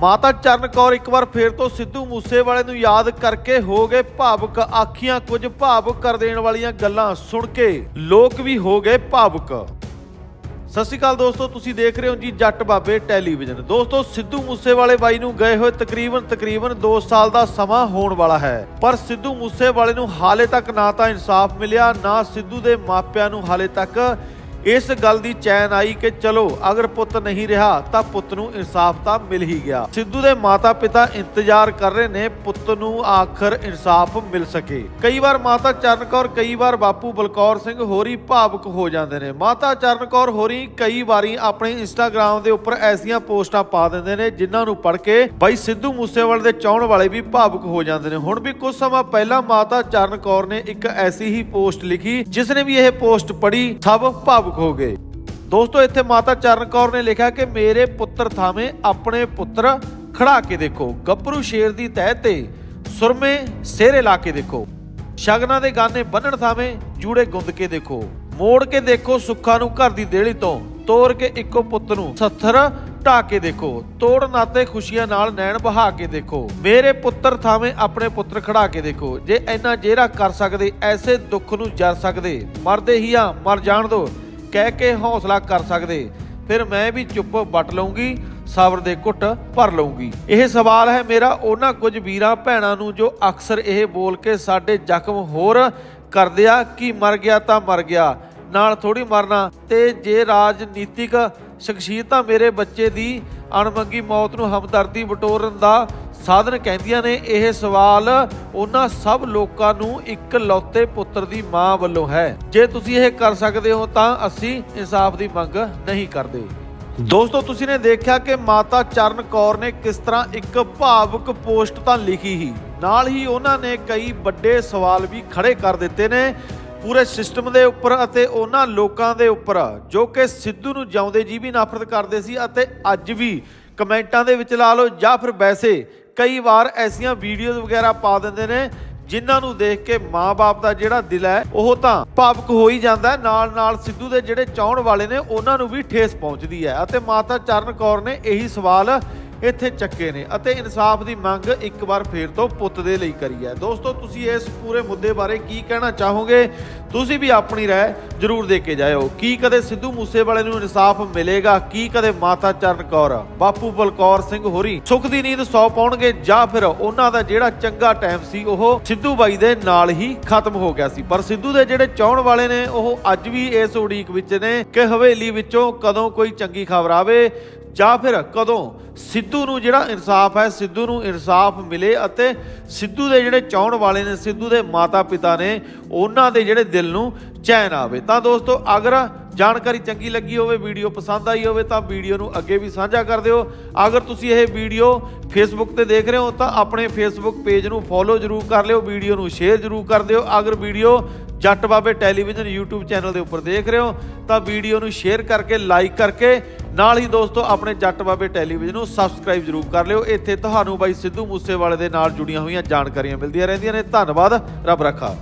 ਮਾਤਾ ਚਰਨ ਕੌਰ ਇੱਕ ਵਾਰ ਫੇਰ ਤੋਂ ਸਿੱਧੂ ਮੂਸੇਵਾਲੇ ਨੂੰ ਯਾਦ ਕਰਕੇ ਹੋ ਗਏ ਭਾਵੁਕ। ਆਖੀਆਂ ਕੁਝ ਭਾਵੁਕ ਕਰ ਦੇਣ ਵਾਲੀਆਂ ਗੱਲਾਂ ਸੁਣ ਕੇ ਲੋਕ ਵੀ ਹੋ ਗਏ ਭਾਵੁਕ। ਸਤਿ ਸ਼੍ਰੀ ਅਕਾਲ ਦੋਸਤੋ, ਤੁਸੀਂ ਦੇਖ ਰਹੇ ਹੋ ਜੀ ਜੱਟ ਬਾਬੇ ਟੈਲੀਵਿਜ਼ਨ। ਦੋਸਤੋ, ਸਿੱਧੂ ਮੂਸੇਵਾਲੇ ਬਾਈ ਨੂੰ ਗਏ ਹੋਏ ਤਕਰੀਬਨ ਤਕਰੀਬਨ 2 ਸਾਲ ਦਾ ਸਮਾਂ ਹੋਣ ਵਾਲਾ ਹੈ। ਪਰ ਸਿੱਧੂ ਮੂਸੇਵਾਲੇ ਨੂੰ ਹਾਲੇ ਤੱਕ ਨਾ ਤਾਂ ਇਨਸਾਫ ਮਿਲਿਆ, ਨਾ ਸਿੱਧੂ ਦੇ ਮਾਪਿਆਂ ਨੂੰ ਹਾਲੇ ਤੱਕ ਇਸ ਗੱਲ ਦੀ ਚੈਨ ਆਈ ਕਿ ਚਲੋ, ਅਗਰ ਪੁੱਤ ਨਹੀਂ ਰਿਹਾ, ਤਾਂ ਪੁੱਤ ਨੂੰ ਇਨਸਾਫ ਤਾਂ ਮਿਲ ਹੀ ਗਿਆ। ਸਿੱਧੂ ਦੇ ਮਾਤਾ ਪਿਤਾ ਇੰਤਜ਼ਾਰ ਕਰ ਰਹੇ ਨੇ, ਪੁੱਤ ਨੂੰ ਆਖਰ ਇਨਸਾਫ ਮਿਲ ਸਕੇ। ਕਈ ਵਾਰ ਮਾਤਾ ਚਰਨ ਕਈ ਵਾਰ ਬਾਪੂ ਬਲਕੌਰ ਸਿੰਘ ਹੋਰੀ ਭਾਵੁਕ ਹੋ ਜਾਂਦੇ ਨੇ। ਮਾਤਾ ਚਰਨ ਹੋਰੀ ਕਈ ਵਾਰੀ ਆਪਣੇ ਇੰਸਟਾਗ੍ਰam ਦੇ ਉੱਪਰ ਐਸੀਆਂ ਪੋਸਟਾਂ ਪਾ ਦਿੰਦੇ ਨੇ, ਜਿਨ੍ਹਾਂ ਨੂੰ ਪੜ੍ਹ ਕੇ ਬਾਈ ਸਿੱਧੂ ਮੂਸੇਵਾਲੇ ਦੇ ਚਾਹਣ ਵਾਲੇ ਵੀ ਭਾਵੁਕ ਹੋ ਜਾਂਦੇ ਨੇ। ਹੁਣ ਵੀ ਕੁਝ ਸਮਾਂ ਪਹਿਲਾਂ ਮਾਤਾ ਚਰਨ ਕੌਰ ਨੇ ਇੱਕ ਐਸੀ ਹੀ ਪੋਸਟ ਲਿਖੀ, ਜਿਸ ਨੇ ਵੀ ਇਹ ਪੋਸਟ ਪੜ੍ਹੀ, ਸਭ ਭਾਵੁਕ ਹੋ ਗਏ। ਦੋਸਤੋ, ਇੱਥੇ ਮਾਤਾ ਚਰਨ ਕੌਰ ਨੇ ਲਿਖਿਆ ਕਿ ਮੇਰੇ ਪੁੱਤਰ ਥਾਵੇਂ ਆਪਣੇ ਪੁੱਤਰ ਖੜਾ ਕੇ ਦੇਖੋ। ਗੱਭਰੂ ਸ਼ੇਰ ਦੀ ਤਹਿ ਤੇ ਸੁਰਮੇ ਸਿਹਰੇ ਲਾ ਕੇ ਦੇਖੋ। ਸ਼ਗਨਾਂ ਦੇ ਗਾਨੇ ਬੰਨਣ ਥਾਵੇਂ ਜੂੜੇ ਗੁੰਦ ਕੇ ਦੇਖੋ। ਮੋੜ ਕੇ ਦੇਖੋ ਸੁੱਖਾਂ ਨੂੰ ਘਰ ਦੀ ਦੇਹਲੀ ਤੋਂ। ਤੋੜ ਕੇ ਇੱਕੋ ਪੁੱਤ ਨੂੰ ਸੱਥਰ ਢਾ ਕੇ ਦੇਖੋ। ਤੋੜ ਨਾਤੇ ਖੁਸ਼ੀਆਂ ਨਾਲ ਨੈਣ ਬਹਾ ਕੇ ਦੇਖੋ। ਮੇਰੇ ਪੁੱਤਰ ਥਾਵੇਂ ਆਪਣੇ ਪੁੱਤਰ ਖੜਾ ਕੇ ਦੇਖੋ। ਜੇ ਇੰਨਾ ਜੇਰਾ ਕਰ ਸਕਦੇ, ਐਸੇ ਦੁੱਖ ਨੂੰ ਜਰ ਸਕਦੇ, ਮਰਦੇ ਹੀ ਆ, ਮਰ ਜਾਣ ਦੋ। ਕਹਿ ਕੇ ਹੌਸਲਾ ਕਰ ਸਕਦੇ, ਫਿਰ ਮੈਂ ਵੀ ਚੁੱਪ ਵੱਟ ਲਵਾਂਗੀ ਸਬਰ ਦੇ ਘੁੱਟ ਭਰ ਲਵਾਂਗੀ ਇਹ ਸਵਾਲ ਹੈ ਮੇਰਾ ਉਹਨਾਂ ਕੁਝ ਵੀਰਾਂ ਭੈਣਾਂ ਨੂੰ ਜੋ ਅਕਸਰ ਇਹ ਬੋਲ ਕੇ ਸਾਡੇ ਜ਼ਖਮ ਹੋਰ ਕਰਦੇ ਆ, ਕਿ ਮਰ ਗਿਆ ਤਾਂ ਮਰ ਗਿਆ। ਨਾਲ ਥੋੜੀ ਮਰਨਾ ਤੇ ਜੇ ਰਾਜਨੀਤਿਕ ਸ਼ਖਸੀਅਤਾਂ ਮੇਰੇ ਬੱਚੇ ਦੀ ਅਣਮੰਗੀ ਮੌਤ ਨੂੰ ਹਮਦਰਦੀ ਬਟੋਰਨ ਦਾ ਸਾਧਨ ਕਹਿੰਦੀਆਂ ਨੇ। ਇਹ ਸਵਾਲ ਉਹਨਾਂ ਸਭ ਲੋਕਾਂ ਨੂੰ ਇੱਕ ਲੌਤੇ ਪੁੱਤਰ ਦੀ ਮਾਂ ਵੱਲੋਂ ਹੈ। ਜੇ ਤੁਸੀਂ ਇਹ ਕਰ ਸਕਦੇ ਹੋ ਤਾਂ ਅਸੀਂ ਇਨਸਾਫ ਦੀ ਮੰਗ ਨਹੀਂ ਕਰਦੇ। ਦੋਸਤੋ, ਤੁਸੀਂ ਨੇ ਦੇਖਿਆ ਕਿ ਮਾਤਾ ਚਰਨ ਕੌਰ ਨੇ ਕਿਸ ਤਰ੍ਹਾਂ ਇੱਕ ਭਾਵੁਕ ਪੋਸਟ ਤਾਂ ਲਿਖੀ ਹੀ ਨਾਲ ਹੀ ਉਹਨਾਂ ਨੇ ਕਈ ਵੱਡੇ ਸਵਾਲ ਵੀ ਖੜੇ ਕਰ ਦਿੱਤੇ ਨੇ। ਪੂਰੇ ਸਿਸਟਮ ਦੇ ਉੱਪਰ ਅਤੇ ਉਹਨਾਂ ਲੋਕਾਂ ਦੇ ਉੱਪਰ, ਜੋ ਕਿ ਸਿੱਧੂ ਨੂੰ ਜਿਉਂਦੇ ਜੀ ਵੀ ਨਫ਼ਰਤ ਕਰਦੇ ਸੀ ਅਤੇ ਅੱਜ ਵੀ ਕਮੈਂਟਾਂ ਦੇ ਵਿੱਚ ਲਾ ਲਓ ਜਾਂ ਫਿਰ ਵੈਸੇ ਕਈ ਵਾਰ ਐਸੀਆਂ ਵੀਡੀਓਜ਼ ਵਗੈਰਾ ਪਾ ਦਿੰਦੇ ਨੇ, ਜਿਨ੍ਹਾਂ ਨੂੰ ਦੇਖ ਕੇ ਮਾਪੇ ਦਾ ਜਿਹੜਾ ਦਿਲ ਹੈ, ਉਹ ਤਾਂ ਭਾਵਕ ਹੋ ਹੀ ਜਾਂਦਾ ਨਾਲ ਨਾਲ ਸਿੱਧੂ ਦੇ ਜਿਹੜੇ ਚਾਹਣ ਵਾਲੇ ਨੇ, ਉਹਨਾਂ ਨੂੰ ਵੀ ਠੇਸ ਪਹੁੰਚਦੀ ਹੈ। ਅਤੇ ਮਾਤਾ ਚਰਨ ਕੌਰ ਨੇ ਇਹੀ ਸਵਾਲ ਇੱਥੇ ਚੱਕੇ ਨੇ ਅਤੇ ਇਨਸਾਫ ਦੀ ਮੰਗ ਇੱਕ ਵਾਰ ਫੇਰ ਤੋਂ ਪੁੱਤ ਦੇ ਲਈ ਕਰੀ ਹੈ। ਦੋਸਤੋ, ਤੁਸੀਂ ਇਸ ਪੂਰੇ ਮੁੱਦੇ ਬਾਰੇ ਕੀ ਕਹਿਣਾ ਚਾਹੋਗੇ? ਤੁਸੀਂ ਵੀ ਆਪਣੀ ਰਾਏ ਜਰੂਰ ਦੇ ਕੇ ਜਾਇਓ। ਕੀ ਕਦੇ ਸਿੱਧੂ ਮੂਸੇਵਾਲੇ ਨੂੰ ਇਨਸਾਫ ਮਿਲੇਗਾ? ਕੀ ਕਦੇ ਮਾਤਾ ਚਰਨ ਕੌਰ? ਬਾਪੂ ਬਲਕੌਰ ਸਿੰਘ ਹੋਰੀ, ਸੁਖ ਦੀ ਨੀਂਦ ਸੌ ਪਾਉਣਗੇ ਜਾਂ ਫਿਰ ਉਹਨਾਂ ਦਾ ਜਿਹੜਾ ਚੰਗਾ ਟਾਈਮ ਸੀ, ਉਹ ਸਿੱਧੂ ਬਾਈ ਦੇ ਨਾਲ ਹੀ ਖਤਮ ਹੋ ਗਿਆ ਸੀ। ਪਰ ਸਿੱਧੂ ਦੇ ਜਿਹੜੇ ਚਾਹਣ ਵਾਲੇ ਨੇ, ਉਹ ਅੱਜ ਵੀ ਇਸ ਉਡੀਕ ਵਿੱਚ ਨੇ ਕਿ ਹਵੇਲੀ ਵਿੱਚੋਂ ਕਦੋਂ ਕੋਈ ਚੰਗੀ ਖਬਰ ਆਵੇ ਜਾਂ ਫਿਰ ਕਦੋਂ ਸਿੱਧੂ ਨੂੰ ਜਿਹੜਾ ਇਨਸਾਫ ਹੈ, ਸਿੱਧੂ ਨੂੰ ਇਨਸਾਫ ਮਿਲੇ ਅਤੇ ਸਿੱਧੂ ਦੇ ਜਿਹੜੇ ਚਾਹਣ ਵਾਲੇ ਨੇ, ਸਿੱਧੂ ਦੇ ਮਾਤਾ ਪਿਤਾ ਨੇ, ਉਹਨਾਂ ਦੇ ਜਿਹੜੇ ਦਿਲ ਨੂੰ ਚੈਨ ਆਵੇ। ਤਾਂ ਦੋਸਤੋ, ਅਗਰ ਜਾਣਕਾਰੀ ਚੰਗੀ ਲੱਗੀ ਹੋਵੇ, ਵੀਡੀਓ ਪਸੰਦ ਆਈ ਹੋਵੇ, ਤਾਂ ਵੀਡੀਓ ਨੂੰ ਅੱਗੇ ਵੀ ਸਾਂਝਾ ਕਰ ਦਿਓ। ਅਗਰ ਤੁਸੀਂ ਇਹ ਵੀਡੀਓ ਫੇਸਬੁੱਕ ਤੇ ਦੇਖ ਰਹੇ ਹੋ, ਤਾਂ ਆਪਣੇ ਫੇਸਬੁੱਕ ਪੇਜ ਨੂੰ ਫੋਲੋ ਜਰੂਰ ਕਰ ਲਿਓ, ਵੀਡੀਓ ਨੂੰ ਸ਼ੇਅਰ ਜਰੂਰ ਕਰ ਦਿਓ। ਅਗਰ ਵੀਡੀਓ ਜੱਟ ਬਾਬੇ ਟੈਲੀਵਿਜ਼ਨ YouTube ਚੈਨਲ ਦੇ ਉੱਪਰ ਦੇਖ ਰਹੇ ਹੋ। ਤਾਂ ਵੀਡੀਓ ਨੂੰ ਸ਼ੇਅਰ ਕਰਕੇ ਲਾਈਕ ਕਰਕੇ, ਨਾਲ ਹੀ ਦੋਸਤੋ ਆਪਣੇ ਜੱਟ ਬਾਬੇ ਟੈਲੀਵਿਜ਼ਨ ਨੂੰ ਸਬਸਕ੍ਰਾਈਬ ਜਰੂਰ ਕਰ ਲਿਓ। ਇੱਥੇ ਤੁਹਾਨੂੰ ਬਾਈ ਸਿੱਧੂ ਮੂਸੇਵਾਲੇ ਦੇ ਨਾਲ ਜੁੜੀਆਂ ਹੋਈਆਂ ਜਾਣਕਾਰੀਆਂ ਮਿਲਦੀਆਂ ਰਹਿੰਦੀਆਂ ਨੇ। ਧੰਨਵਾਦ, ਰੱਬ ਰੱਖਾ।